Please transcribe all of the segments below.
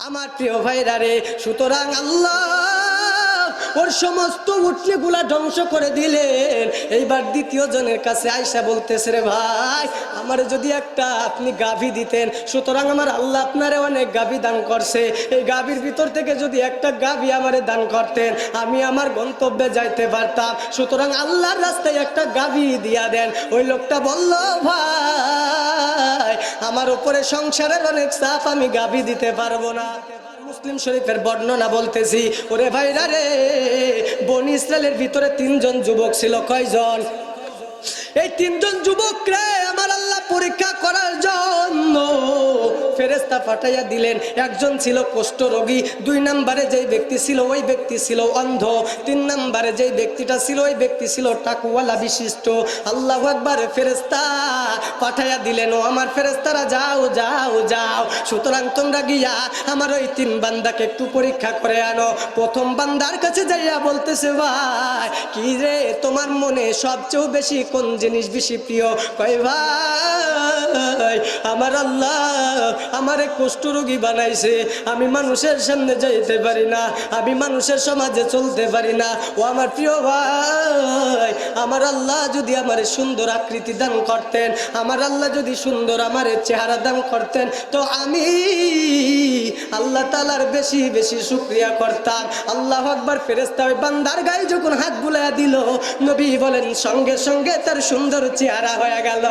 আমার প্রিয় ভাইরা রে, সুতরাং আল্লাহ ওর সমস্ত উঠলেগুলা ধ্বংস করে দিলেন। এইবার দ্বিতীয় জনের কাছে আয়সা বলতেছে রে ভাই, আমার যদি একটা আপনি গাভী দিতেন, সুতরাং আমার আল্লাহ আপনারে অনেক গাভী দান করছে। এই গাভীর ভিতর থেকে যদি একটা গাভী আমারে দান করতেন, আমি আমার গন্তব্যে যাইতে পারতাম। সুতরাং আল্লাহর রাস্তায় একটা গাভী দিয়া দেন। ওই লোকটা বলল, ভাই আমার উপরে সংসারের অনেক চাপ আমি গাবি দিতে পারব না। মুসলিম শরীফের বর্ণনা বলতেছি, ওরে ভাইরা রে, বনি ইসরায়েলের ভিতরে তিনজন যুবক ছিল, কয়জন? এই তিনজন যুবক রে আমার আল্লাহ পরীক্ষা করার জন্য ফেরেস্তা পাঠাইয়া দিলেন। একজন ছিল কুষ্ঠ রোগী দুই নম্বরে যেই ব্যক্তি ছিল ওই ব্যক্তি ছিল অন্ধ, তিন নম্বরে যেই ব্যক্তিটা ছিল ওই ব্যক্তি ছিল টাকুওয়ালা বিশিষ্ট। আল্লাহ একবার ফেরেস্তা পাঠাইয়া দিলেন, ও আমার ফেরেস্তারা যাও যাও যাও। সুতরাং তোমরা গিয়া আমার ওই তিন বান্দাকে একটু পরীক্ষা করে আনো। প্রথম বান্দার কাছে যাইয়া বলতেছে, ভাই, কি রে? তোমার মনে সবচেয়ে বেশি কোন জিনিস বেশি প্রিয়? কয়, ভাই আমার আল্লাহ আমার আমারে কুষ্ঠরোগী বানাইছে। আমি মানুষের সামনে যাইতে পারি না। আমি মানুষের সমাজে চলতে পারি না। ও আমার প্রিয় ভাই, আমার আল্লাহ যদি আমার সুন্দর আকৃতি দান করতেন, আমার আল্লাহ যদি সুন্দর আমার চেহারা দান করতেন, তো আমি আল্লাহ তালার বেশি বেশি শুক্রিয়া করতাম। আল্লাহ আকবার ফেরেস্তা ওই বান্দার গায়ে যখন হাত বুলাইয়া দিল, নবী বলেন, সঙ্গে সঙ্গে তার সুন্দর চেহারা হয়ে গেল।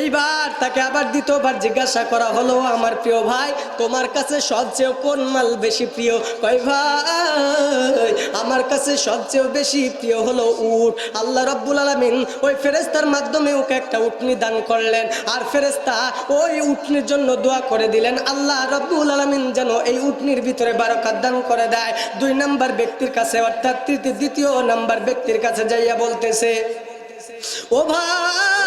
এইবার তাকে আবার দ্বিতীয়বার জিজ্ঞাসা করা হলো, আমার প্রিয় ভাই, তোমার কাছে সবচেয়ে কোন মাল বেশি প্রিয়? কয়, ভাই, আমার কাছে সবচেয়ে বেশি প্রিয় হলো উট। আল্লাহ রব্বুল আলমিন ওই ফেরেস্তার মাধ্যমে ওকে একটা উটনি দান করলেন। আর ফেরেস্তা ওই উটনির জন্য দোয়া করে দিলেন, আল্লাহ রব্বুল আলমিন যেন এই উটনির ভিতরে বারকাত দান করে দেয়। দুই নাম্বার ব্যক্তির কাছে, অর্থাৎ তৃতীয়, দ্বিতীয় নাম্বার ব্যক্তির কাছে যাইয়া বলতেছে, ও ভাই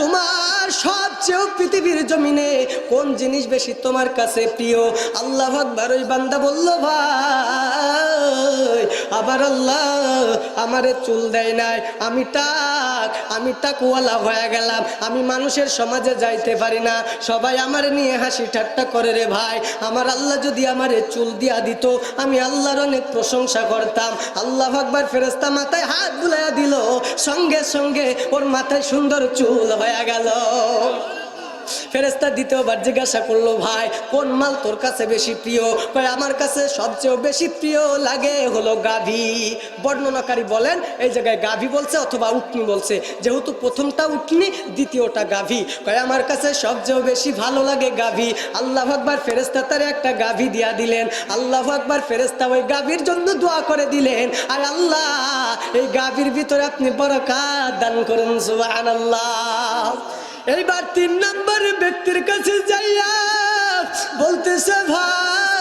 তোমার সবচেয়ে পৃথিবীর জমিনে কোন জিনিস বেশি তোমার কাছে প্রিয়? আল্লাহ আকবার, ওই বান্দা বলল, ভাই, আবার আল্লাহ আমারে চুল দেয় নাই, আমি টাক আমি তাকুয়ালা হয়ে গেলাম। আমি মানুষের সমাজে যাইতে পারি না। সবাই আমার নিয়ে হাসি ঠাট্টা করে রে ভাই। আমার আল্লাহ যদি আমার চুল দিয়া দিত, আমি আল্লাহর অনেক প্রশংসা করতাম। আল্লাহ আকবার ফেরস্তা মাথায় হাত বুলাইয়া দিল। সঙ্গে সঙ্গে ওর মাথায় সুন্দর চুল হয়ে গেল। ফেরেস্তা দ্বিতীয়বার জিজ্ঞাসা করল, ভাই, কোন মাল তোর কাছে বেশি প্রিয়? কয়, আমার কাছে সবচেয়ে বেশি প্রিয় লাগে হলো গাভী। বর্ণনাকারী বলেন, এই জায়গায় গাভী বলছে অথবা উটনি বলছে। যেহেতু প্রথমটা উটনি, দ্বিতীয়টা গাভী। কয়, আমার কাছে সবচেয়ে বেশি ভালো লাগে গাভী। আল্লাহ আকবার ফেরেস্তা তার একটা গাভী দিয়া দিলেন। আল্লাহ আকবার ফেরেস্তা ওই গাভীর জন্য দোয়া করে দিলেন। আর আল্লাহ, এই গাভীর ভিতরে আপনি বরকাত দান করুন, সুবহানাল্লাহ। এইবার তিন নম্বর ব্যক্তির কাছে যাইয়া বলতেছে ভাই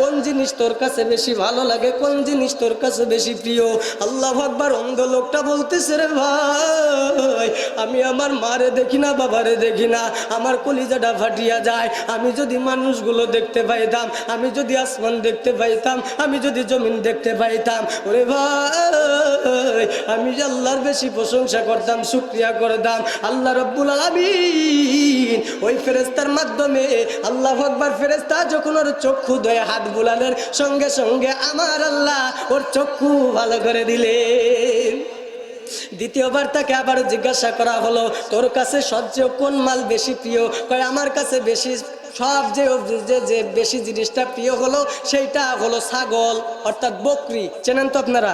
কোন জিনিস তোর কাছে বেশি ভালো লাগে? কোন জিনিস তোর কাছে বেশি প্রিয়? আল্লাহ আকবার অন্ধ লোকটা বলতেছে রে ভাই, আমি আমার মারে দেখি না, বাবারে দেখি না। আমার কলিজাটা ফাটিয়া যায়। আমি যদি মানুষগুলো দেখতে পাইতাম, আমি যদি আসমান দেখতে পাইতাম, আমি যদি জমিন দেখতে পাইতাম, ওরে ভাই, আমি আল্লাহর বেশি প্রশংসা করতাম, শুক্রিয়া করতাম। আল্লাহ রব্বুল আলামিন ওই ফেরেস্তার মাধ্যমে আল্লাহ আকবার ফেরেস্তা যখন ওর চক্ষু ধয়ে হাত বুলালের সঙ্গে সঙ্গে আমার আল্লাহ ওর চক্ষু ভালো করে দিলেন। দ্বিতীয়বার তাকে আবার জিজ্ঞাসা করা হলো, তোর কাছে সবচেয়ে কোন মাল বেশি প্রিয়? কয়, আমার কাছে বেশি, সব যে যে বেশি জিনিসটা প্রিয় হলো, সেইটা হলো ছাগল, অর্থাৎ বকরি। চেনেন তো আপনারা?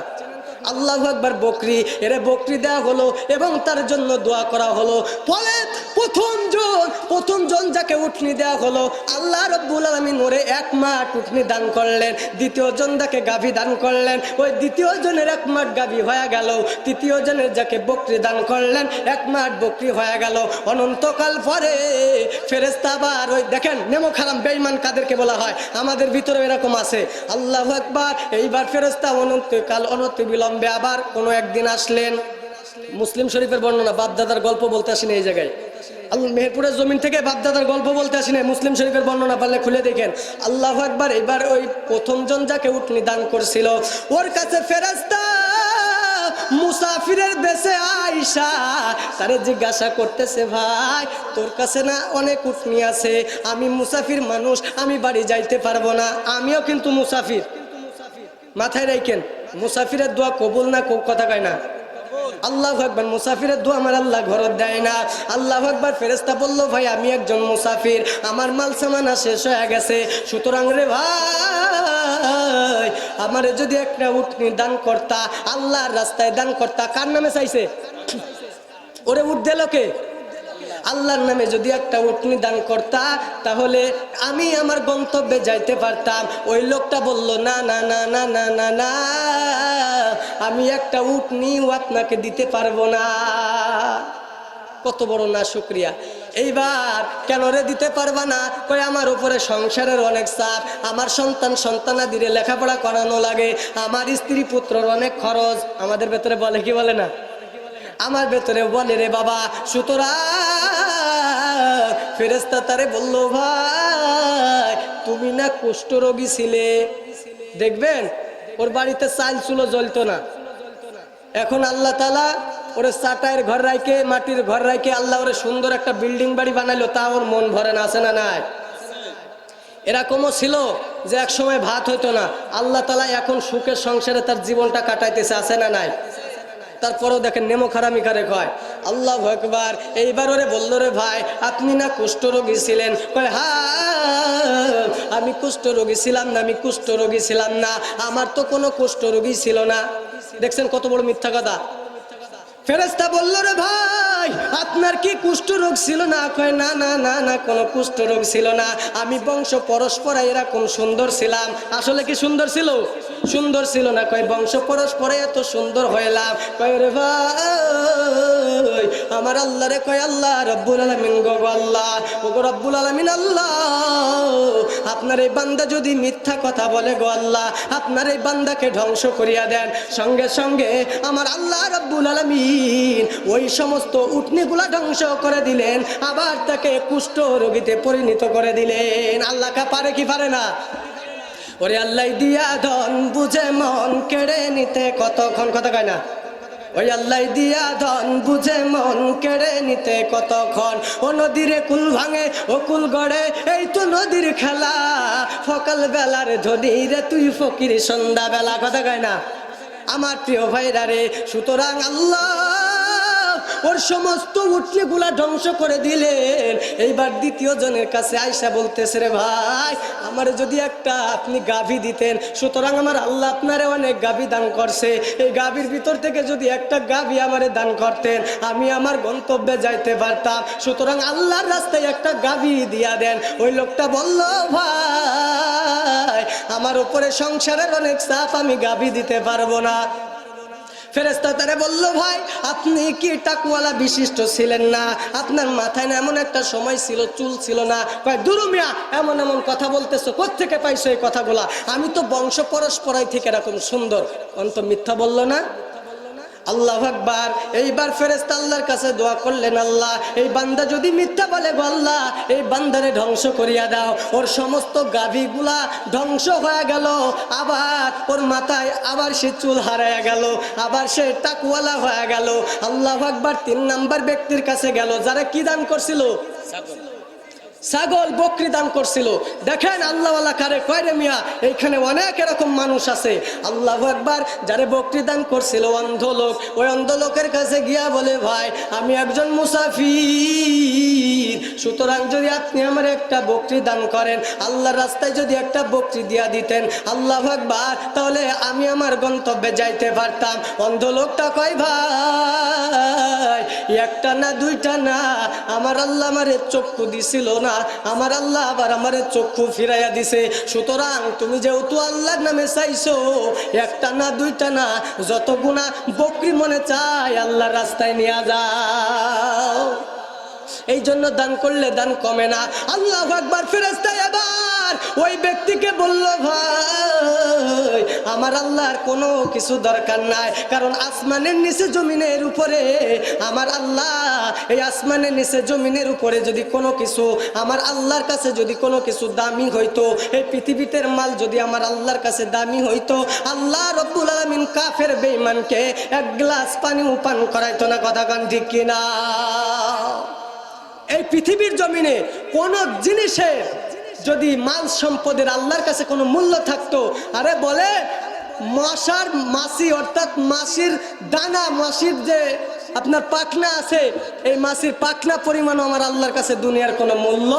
আল্লাহ একবার বকরি। এরে বকরি দেওয়া হলো এবং তার জন্য দোয়া করা হলো। ফলে প্রথম জন প্রথম জন যাকে উঠনি দেওয়া হলো, আল্লাহ রব্বুল আলমিন ওরে এক মাঠ উঠনি দান করলেন। দ্বিতীয় জন যাকে গাভী দান করলেন, ওই দ্বিতীয় জনের এক মাঠ গাভী হয়ে গেল। তৃতীয় জনের যাকে বকরি দান করলেন, এক মাঠ বকরি হয়ে গেল। অনন্তকাল পরে ফেরেস্তা আবার ওই দেখেন নেমো খারাম বেইমান কাদেরকে বলা হয়, আমাদের ভিতরে এরকম আছে। আল্লাহ একবার এইবার ফেরেস্তা অনন্তকাল অনন্ত বিলম্বে আবার কোনো একদিন আসলেন মুসলিম শরীফের বর্ণনা, বাপদাদার গল্প বলতে আসেন এই জায়গায়। মেহেরপুরের জমিন থেকে বাপদাদার গল্প বলতে আসি না, মুসলিম শরীফের বর্ণনা পারলে খুলে দেখেন। আল্লাহ একবার এবার ওই প্রথম জন যাকে উঠনি দান করছিল, ওর কাছে ফেরাস্তা মুসাফিরের বেশে আইসা, তারে জিজ্ঞাসা করতেছে, ভাই, তোর কাছে না অনেক উঠনি আছে, আমি মুসাফির মানুষ, আমি বাড়ি যাইতে পারব না। আমিও কিন্তু মুসাফির। মাথায় রাখেন মুসাফিরের দোয়া কবুল না কথা কয় না। আল্লাহ আকবার, মুসাফিরের দোয়া আমার আল্লাহ ঘরত দেয় না। আল্লাহ আকবার ফেরেস্তা বলল, ভাই, আমি একজন মুসাফির। আমার মাল সামানা শেষ হয়ে গেছে। সুতরাং রে ভাই, আমার যদি একটা উঠনি দান করতা, আল্লাহর রাস্তায় দান করতা, কার নামে চাইছে? ওরে উঠ দিল কে আল্লাহর নামে যদি একটা উটনি দান করতা, তাহলে আমি আমার গন্তব্যে যাইতে পারতাম। ওই লোকটা বলল, না না না না না না না, আমি একটা উটনিও আপনাকে দিতে পারব না। কত বড় না শুক্রিয়া। এইবার, কেন রে দিতে পারবা না? কই আমার উপরে সংসারের অনেক চাপ, আমার সন্তান সন্তানাদিরে লেখাপড়া করানো লাগে, আমার স্ত্রী পুত্রর অনেক খরচ। আমাদের ভেতরে বলে কি বলে না? আমার ভেতরে বলে রে বাবা, সুতরাং ফেরেস্তা তারে বলল, ভাই, তুমি না কুষ্ঠরোগী ছিলে। দেখবেন, ওর বাড়িতে চাল, চুলো জ্বলতো না। এখন আল্লাহ তালা ওরে চাটাইয়ের ঘর রাইকে মাটির ঘর রাইকে আল্লাহ ওরে সুন্দর একটা বিল্ডিং বাড়ি বানাইলো, তা ওর মন ভরে না, আছে না নাই? এরকমও ছিল যে এক সময় ভাত হইতো না। আল্লাহ তালা এখন সুখের সংসারে তার জীবনটা কাটাইতেছে, আছে না নাই? তারপরেও দেখেন নেমো খারামি কারে কয়, আল্লাহ একবার এইবার ওরে বলল, রে ভাই, আপনি না কুষ্ঠরোগী ছিলেন। কয় হ্যাঁ আমি কুষ্ঠরোগী ছিলাম না, আমি কুষ্ঠরোগী ছিলাম না। আমার তো কোনো কুষ্ঠরোগী ছিল না। দেখছেন কত বড় মিথ্যা কথা। ফেরেস্তা বলল, রে ভাই আপনার কি কুষ্ঠ রোগ ছিল না? কয়, না না না না, কোনো কুষ্ঠ রোগ ছিল না। আমি বংশ পরস্পরা এরকম সুন্দর ছিলাম। আসলে কি সুন্দর ছিল? সুন্দর ছিল না। কয়, বংশ পরস্পরে এত সুন্দর হইলাম। কয়, রে ভাই আমার আল্লাহ রে কয়, আল্লাহ, রব্বুল আলমিন গো আল্লাহ, ও গো রব্বুল আলমিন, আল্লাহ, আপনার এই বান্দা যদি মিথ্যা কথা বলে গো আল্লাহ, আপনার এই বান্দাকে ধ্বংস করিয়া দেন। সঙ্গে সঙ্গে আমার আল্লাহ রব্বুল আলমিন ওই সমস্ত উটনিগুলা ধ্বংস করে দিলেন, আবার তাকে কুষ্ঠ রোগীতে পরিণত করে দিলেন। আল্লাহ কা পারে কি পারে না? ওরে আল্লাহ, দিয়া ধন বুঝে মন কেড়ে নিতে কতক্ষণ কথা কয় না? ওই আল্লাহ দিয়া ধন বুঝে মন কেড়ে নিতে কতক্ষণ? ও নদীরে কুল ভাঙে, ও কুল গড়ে, এই তো নদীর খেলা। সকাল বেলার ধনী রে তুই ফকির সন্ধ্যা বেলা কথা কয় না? আমার প্রিয় ভাইরা রে, সুতরাং আল্লাহ ওর সমস্ত উঠনিগুলা ধ্বংস করে দিলেন। এইবার দ্বিতীয় জনের কাছে আয়সা বলতেছে, রে ভাই, আমার যদি একটা আপনি গাভী দিতেন, সুতরাং আমার আল্লাহ আপনারে অনেক গাভী দান করছে। এই গাভীর ভিতর থেকে যদি একটা গাভী আমারে দান করতেন, আমি আমার গন্তব্যে যাইতে পারতাম। সুতরাং আল্লাহর রাস্তায় একটা গাভী দিয়া দেন। ওই লোকটা বলল, ভাই, আমার উপরে সংসারের অনেক চাপ, আমি গাভী দিতে পারব না। ফেরেস্তা তারে বলল, ভাই, আপনি কি টাকুয়ালা বিশিষ্ট ছিলেন না? আপনার মাথায় না এমন একটা সময় ছিল, চুল ছিল না? কয় দুরুমিয়া এমন এমন কথা বলতেছো কোথেকে পাইছো এই কথাগুলা? আমি তো বংশ পরস্পরাই থেকে এরকম সুন্দর। অন্ত মিথ্যা বলল না? আল্লাহ আকবার। এইবার ফেরেস্তা আল্লাহর কাছে দোয়া করলেন, আল্লাহ, এই বান্দা যদি মিথ্যা বলে গো আল্লাহ, এই বান্দারে ধ্বংস করিয়া দাও। ওর সমস্ত গাভীগুলা ধ্বংস হয়ে গেল, আবার ওর মাথায় আবার সে চুল হারায়া গেল, আবার সে টাকুয়ালা হয়ে গেল। আল্লাহ আকবার তিন নাম্বার ব্যক্তির কাছে গেল, যারা কি দান করছিল? ছাগল বকরি দান করছিল। দেখেন আল্লাহওয়ালা কারে কয়রে মিয়া, এইখানে অনেক এরকম মানুষ আছে। আল্লাহ একবার যারে বকরি দান করছিল, অন্ধ লোক। ওই অন্ধ লোকের কাছে গিয়া বলে, ভাই, আমি একজন মুসাফির। সুতরাং যদি আপনি আমার একটা বকরি দান করেন, আল্লাহর রাস্তায় যদি একটা বকরি দিয়া দিতেন, আল্লাহ একবার তাহলে আমি আমার গন্তব্যে যাইতে পারতাম। অন্ধ লোকটা কয়, ভাই, একটা না, দুইটা না, আমার আল্লাহ আমারে চক্ষু দিছিল না। আমার আল্লাহ আবার আমার চক্ষু ফিরাইয়া দিছে। সুতরাং তুমি যেহেতু আল্লাহর নামে চাইছো, একটা না, দুইটা না, যত গুণা বকরি মনে চায় আল্লাহর রাস্তায় নিয়ে যাও। এই জন্য দান করলে দান কমে না। আল্লাহ একবার ফেরেস্তায় এবার ওই ব্যক্তিকে বলল, ভাই, আমার আল্লাহর কোনো কিছু দরকার নাই। কারণ আসমানের নিচে জমিনের উপরে, আমার আল্লাহ, এই আসমানের নিচে জমিনের উপরে যদি কোনো কিছু, আমার আল্লাহর কাছে যদি কোনো কিছু দামি হইতো, এই পৃথিবীতের মাল যদি আমার আল্লাহর কাছে দামি হইতো, আল্লাহ রব্বুল আলমিন কাফের বেঈমানকে এক গ্লাস পানি উপান করাইতো না, কথা কান ঠিক কিনা? এই পৃথিবীর জমিনে কোন জিনিসের যদি মাল সম্পদের আল্লাহর কাছে কোনো মূল্য থাকতো, আরে বলে, মশার মাসি অর্থাৎ মাসির দানা, মাসির যে আপনার পাখনা আছে, এই মাসির পাখনা পরিমাণ আমার আল্লাহর কাছে দুনিয়ার কোনো মূল্য